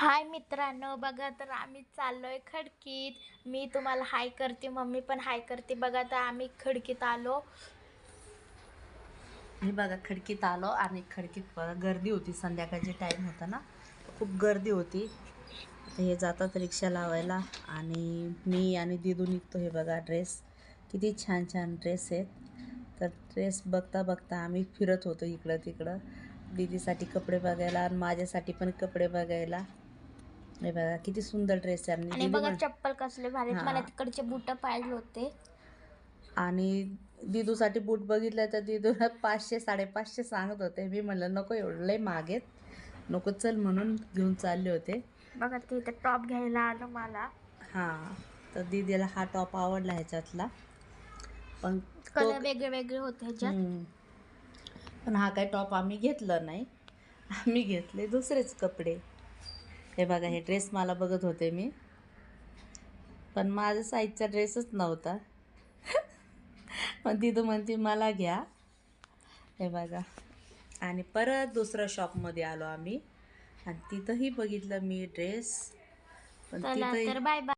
हाय मित्रांनो बघा तर आम्ही चाललोय खडकीत. मी तुम्हाला हाय करते मम्मी पण हाय करते. बघा तर आम्ही खडकीत आलो. हे बघा खडकीत आलो आणि खडकीत बघा गर्दी होती. संध्याकाळची टाईम होता ना खूप गर्दी होती. हे जातात रिक्षा लावायला आणि मी आणि दिदू निघतो हे बघा ड्रेस किती छान छान ड्रेस आहेत. तर ड्रेस बघता बघता आम्ही फिरत होतो इकडं तिकडं. दीदीसाठी कपडे बघायला आणि माझ्यासाठी पण कपडे बघायला. हे बघा किती सुंदर ड्रेस आहे. आणि बघा चप्पल कसले भारी हा. मला तिकडचे बुट पाहिजे होते. आणि दिदूसाठी बूट बघितलं तर दिदूला पाचशे साडेपाचशे सांगत होते. मी म्हणलं नको एवढं लय मागेत नको चल म्हणून घेऊन चालले होते. बघा ते इथं टॉप घ्यायला आलं मला. हां. तर दिदीला हा टॉप आवडला ह्याच्यातला. पण तो कलर वेगळे वेगळे होते ह्याच्यात. हम्म. पण हा काय टॉप आम्ही घेतला नाही. आम्ही घेतले दुसरेच कपडे. हे बघा हे ड्रेस मला बघत होते मी. पण माझा साईजचा ड्रेसच नव्हता. मग तिथं म्हणते मला घ्या. हे बघा. आणि परत दुसऱ्या शॉपमध्ये आलो आम्ही. आणि तिथंही बघितलं मी ड्रेस पण तर बाय बाय